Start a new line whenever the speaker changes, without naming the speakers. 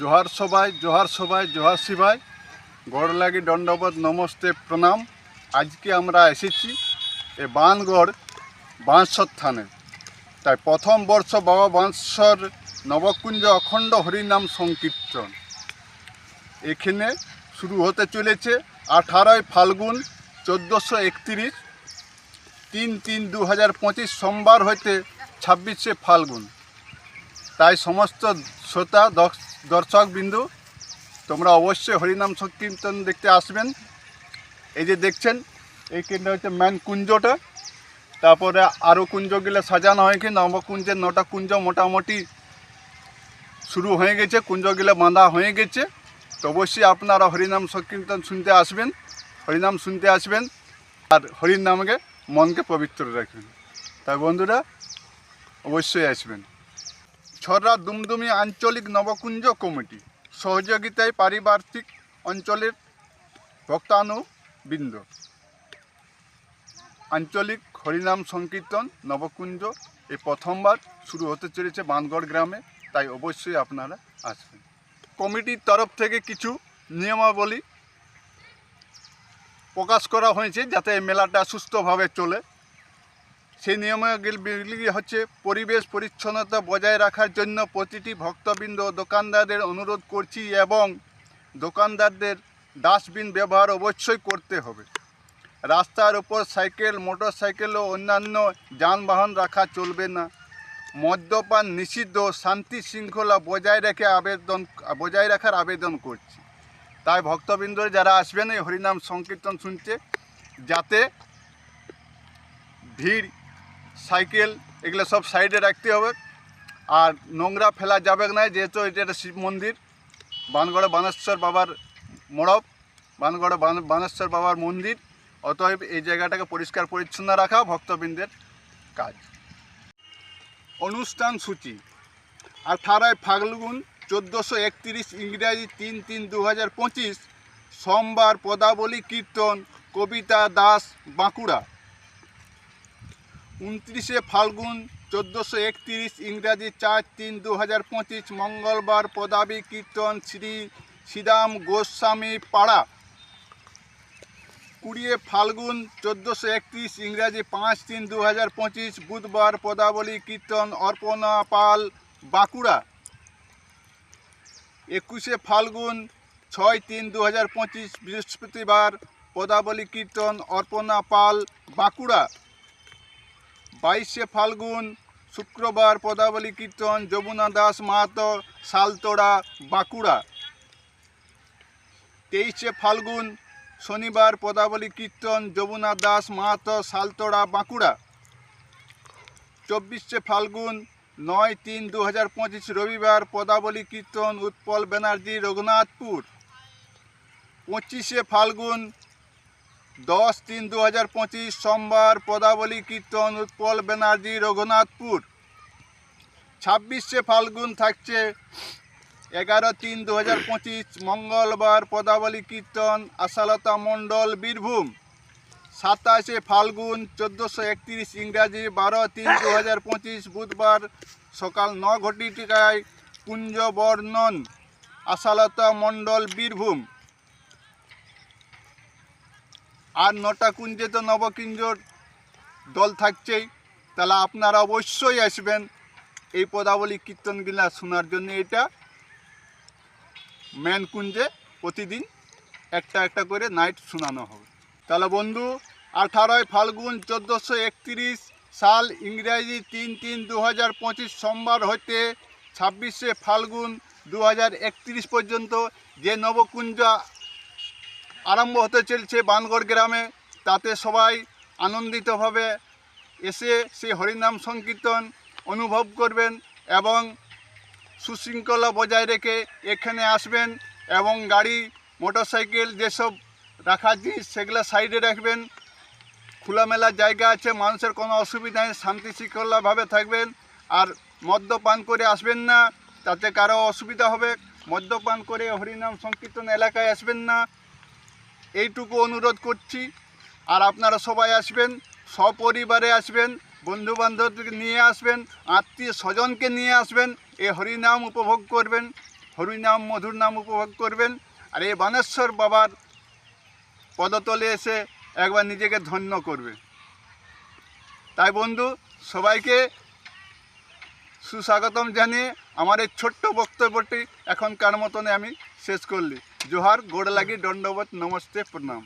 জোহার সবাই জোহার সবাই, জোহার শিবাই গড় লাগি দণ্ডবোধ নমস্তে প্রণাম। আজকে আমরা এসেছি এ বানগড় বাঁশর থানে। তাই প্রথম বর্ষ বাবা বাঁশর নবকুঞ্জ অখণ্ড হরিনাম সংকীর্তন। এখানে শুরু হতে চলেছে আঠারোই ফাল্গুন চোদ্দোশো একত্রিশ। তিন তিন দু হাজার পঁচিশ সোমবার হইতে ছাব্বিশে ফাল্গুন। তাই সমস্ত শ্রোতা দর্শক বিন্দু, তোমরা অবশ্যই হরিনাম সংকীর্তন দেখতে আসবেন। এই যে দেখছেন, এই কেন্দ্র হচ্ছে ম্যান কুঞ্জটা। তারপরে আরও কুঞ্জগুলো সাজানো হয়েছে, নবকুঞ্জের নটা কুঞ্জ মোটামুটি শুরু হয়ে গেছে কুঞ্জগুলো বাঁধা হয়ে গেছে। তো অবশ্যই আপনারা হরিনাম সংকীর্তন শুনতে আসবেন, হরিনাম শুনতে আসবেন, আর হরির নামকে মনকে পবিত্র রাখবেন। তাই বন্ধুরা, অবশ্যই আসবেন। ছড়া দুমদুমি আঞ্চলিক নবকুঞ্জ কমিটি। সহযোগিতায় পারিপার্শ্বিক অঞ্চলের ভক্তানুবৃন্দ। আঞ্চলিক হরিনাম সংকীর্তন নবকুঞ্জ এই প্রথমবার শুরু হতে চলেছে বানগড় গ্রামে, তাই অবশ্যই আপনারা আসবেন। কমিটির তরফ থেকে কিছু নিয়মাবলী প্রকাশ করা হয়েছে যাতে এই মেলাটা সুস্থভাবে চলে। সেই নিয়মগুলি হচ্ছে পরিবেশ পরিচ্ছন্নতা বজায় রাখার জন্য প্রতিটি ভক্তবৃন্দ দোকানদারদের অনুরোধ করছি এবং দোকানদারদের ডাস্টবিন ব্যবহার অবশ্যই করতে হবে। রাস্তার উপর সাইকেল মোটর সাইকেল ও অন্যান্য যানবাহন রাখা চলবে না। মদ্যপান নিষিদ্ধ শান্তি শৃঙ্খলা বজায় রেখে আবেদন, বজায় রাখার আবেদন করছি। তাই ভক্তবৃন্দ যারা আসবেন, এই হরিনাম সংকীর্তন শুনতে যাতে ভিড় সাইকেল, এগুলো সব সাইডে রাখতে হবে। আর নোংরা ফেলা যাবে না, যেহেতু এটা একটা শিব মন্দির। বানগড়ে বানেশ্বর বাবার মোড়ব বানগড়ে বান- বানেশ্বর বাবার মন্দির। অতএব এই জায়গাটাকে পরিষ্কার পরিচ্ছন্ন রাখা ভক্তবৃন্দের কাজ। অনুষ্ঠান সূচি। আঠারোই ফাল্গুন চোদ্দোশো একত্রিশ ইংরাজি তিন তিন দু সোমবার পদাবলী কীর্তন, কবিতা দাস বাঁকুড়া। উনত্রিশে ফাল্গুন, চোদ্দোশো একত্রিশ, ইংরাজি চার তিন দু হাজার পঁচিশ, মঙ্গলবার পদাবী কীর্তন শ্রী শ্রীরাম গোস্বামী পাড়া। কুড়িয়ে ফাল্গুন, চোদ্দোশো একত্রিশ, ইংরাজি পাঁচ তিন দু হাজার পঁচিশ, বুধবার পদাবলী কীর্তন অর্পণা পাল, বাঁকুড়া। একুশে ফাল্গুন, ছয় তিন দু হাজার পঁচিশ, বৃহস্পতিবার পদাবলী কীর্তন অর্পণা পাল, বাঁকুড়া। বাইশে ফাল্গুন, শুক্রবার পদাবলী কীর্তন, যমুনা দাস মাহাতো সালতোড়া বাঁকুড়া। তেইশে ফাল্গুন, শনিবার পদাবলী কীর্তন, যমুনা দাস মাহাতো সালতোড়া বাঁকুড়া। চব্বিশে ফাল্গুন, নয় তিন দু হাজার পঁচিশ রবিবার পদাবলী কীর্তন, উৎপল ব্যানার্জি রঘুনাথপুর। পঁচিশে ফাল্গুন দশ তিন দু হাজার পঁচিশ সোমবার পদাবলী কীর্তন উৎপল ব্যানার্জি রঘুনাথপুর। ছাব্বিশে ফাল্গুন থাকছে এগারো তিন দু হাজার পঁচিশ মঙ্গলবার পদাবলী কীর্তন আশালতা মণ্ডল বীরভূম। সাতাশে ফাল্গুন চোদ্দোশো একত্রিশ ইংরাজি বারো তিন দু হাজার পঁচিশ বুধবার সকাল ন ঘটিকায় কুঞ্জ বর্ণন আশালতা মণ্ডল বীরভূম। আর নটা কুঞ্জে তো নবকুঞ্জর দল থাকছেই। তাহলে আপনারা অবশ্যই আসবেন এই পদাবলী কীর্তনগুলা শোনার জন্য। এটা ম্যান কুঞ্জে প্রতিদিন একটা একটা করে নাইট শোনানো হবে। তাহলে বন্ধু, আঠারোই ফাল্গুন চোদ্দোশো একত্রিশ সাল ইংরেজি তিন তিন দু হাজার পঁচিশ সোমবার হতে ছাব্বিশে ফাল্গুন দু হাজার একত্রিশ পর্যন্ত যে নবকুঞ্জ আরম্ভ হতে চলছে বানগড় গ্রামে। তাতে সবাই আনন্দিতভাবে এসে সেই হরিনাম সংকীর্তন অনুভব করবেন এবং সুশৃঙ্খলা বজায় রেখে এখানে আসবেন এবং গাড়ি, মোটরসাইকেল যেসব রাখার জিনিস সেগুলো সাইডে রাখবেন। খোলামেলা জায়গা আছে, মানুষের কোনো অসুবিধা নেই শান্তি শৃঙ্খলাভাবে থাকবেন। আর মদ্যপান করে আসবেন না, তাতে কারও অসুবিধা হবে। মদ্যপান করে হরিনাম সংকীর্তন এলাকায় আসবেন না। এইটুকু অনুরোধ করছি। আর আপনারা সবাই আসবেন, সপরিবারে আসবেন বন্ধু বান্ধবকে নিয়ে আসবেন, আত্মীয় স্বজনকে নিয়ে আসবেন এই হরিনাম উপভোগ করবেন, হরিনাম, মধুর নাম উপভোগ করবেন, আর এই বানেশ্বর বাবার পদতলে এসে একবার নিজেকে ধন্য করবে। তাই বন্ধু, সবাইকে সুস্বাগতম জানিয়ে আমার এই ছোট্ট বক্তব্যটি এখনকার মতনে আমি শেষ করলি জোহার গোড় লাগি দণ্ডবত নমস্তে প্রণাম